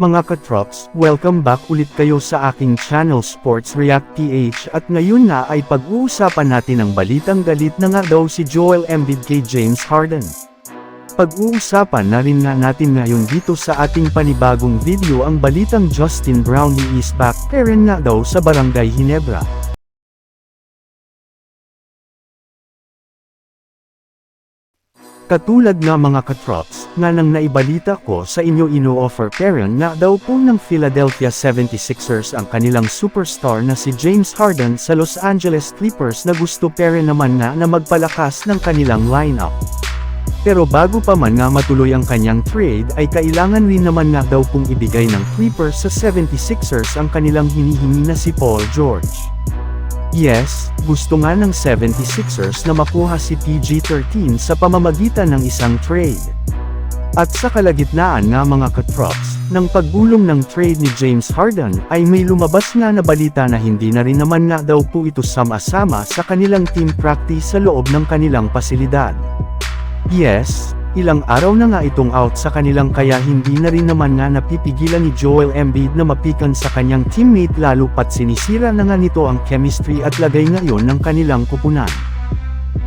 Mga katrops, welcome back ulit kayo sa aking channel Sports React PH at ngayon nga ay pag-uusapan natin ang balitang galit na nga daw si Joel Embiid kay James Harden. Pag-uusapan na rin nga natin ngayon dito sa ating panibagong video ang balitang Justin Brownlee is back parent nga daw sa Barangay Hinebra. Katulad nga mga katrops, nga nang naibalita ko sa inyo ino-offer parent nga daw po ng Philadelphia 76ers ang kanilang superstar na si James Harden sa Los Angeles Clippers na gusto parent naman nga na magpalakas ng kanilang lineup. Pero bago pa man nga matuloy ang kanyang trade ay kailangan rin naman nga daw pong ibigay ng Clippers sa 76ers ang kanilang hinihingi na si Paul George. Yes, gusto nga ng 76ers na makuha si PG-13 sa pamamagitan ng isang trade. At sa kalagitnaan nga mga katrops, ng pagbulong ng trade ni James Harden ay may lumabas nga na balita na hindi na rin naman nga daw po ito sama-sama sa kanilang team practice sa loob ng kanilang pasilidad. Yes, ilang araw na nga itong out sa kanilang kaya hindi na rin naman nga napipigilan ni Joel Embiid na mapikan sa kanyang teammate lalo pat sinisira na nga nito ang chemistry at lagay ngayon ng kanilang kupunan.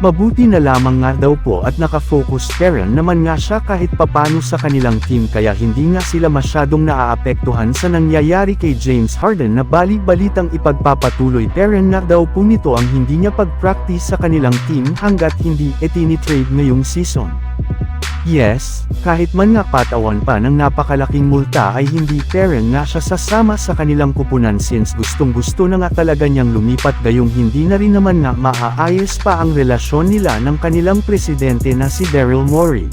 Mabuti na lamang nga daw po at nakafocus Karen naman nga siya kahit papano sa kanilang team kaya hindi nga sila masyadong naaapektuhan sa nangyayari kay James Harden na bali-balitang ipagpapatuloy Karen nga daw po nito ang hindi niya pag-practice sa kanilang team hanggat hindi etini-trade ngayong season. Yes, kahit man nga patawan pa ng napakalaking multa ay hindi parent nga siya sasama sa kanilang kupunan since gustong gusto na nga talaga niyang lumipat gayong hindi na rin naman nga maaayos pa ang relasyon nila ng kanilang presidente na si Daryl Morey.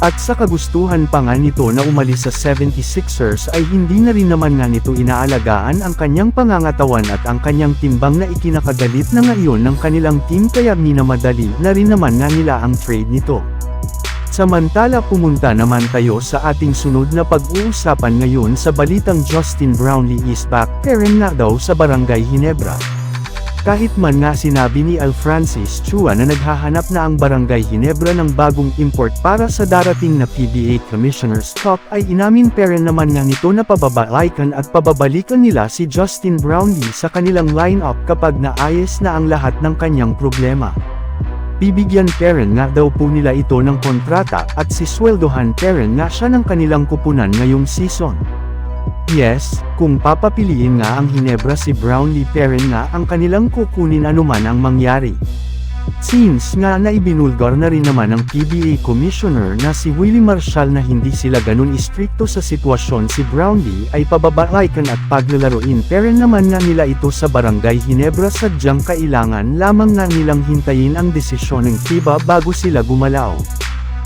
At sa kagustuhan pa nga nito na umalis sa 76ers ay hindi na rin naman nga nito inaalagaan ang kanyang pangangatawan at ang kanyang timbang na ikinakagalit na ngayon ng kanilang team kaya minamadali na rin naman nga nila ang trade nito. Samantala pumunta naman tayo sa ating sunod na pag-uusapan ngayon sa balitang Justin Brownlee is back parent nga daw sa Barangay Hinebra. Kahit man nga sinabi ni Al Francis Chua na naghahanap na ang Barangay Hinebra ng bagong import para sa darating na PBA Commissioner's Cup ay inamin parent naman nga nito na pababalikan at pababalikan nila si Justin Brownlee sa kanilang lineup kapag naayos na ang lahat ng kanyang problema. Bibigyan parent nga daw po nila ito ng kontrata at sisweldohan parent nga siya ng kanilang kupunan ngayong season. Yes, kung papapiliin nga ang Hinebra si Brownlee parent nga ang kanilang kukunin anuman ang mangyari. Since nga naibinulgar na rin naman ng PBA Commissioner na si Willie Marshall na hindi sila ganun istrikto sa sitwasyon si Brownlee ay pababalaikan at paglalaroin pero naman nga nila ito sa Barangay Hinebra sadyang kailangan lamang nga nilang hintayin ang desisyon ng FIBA bago sila gumalaw.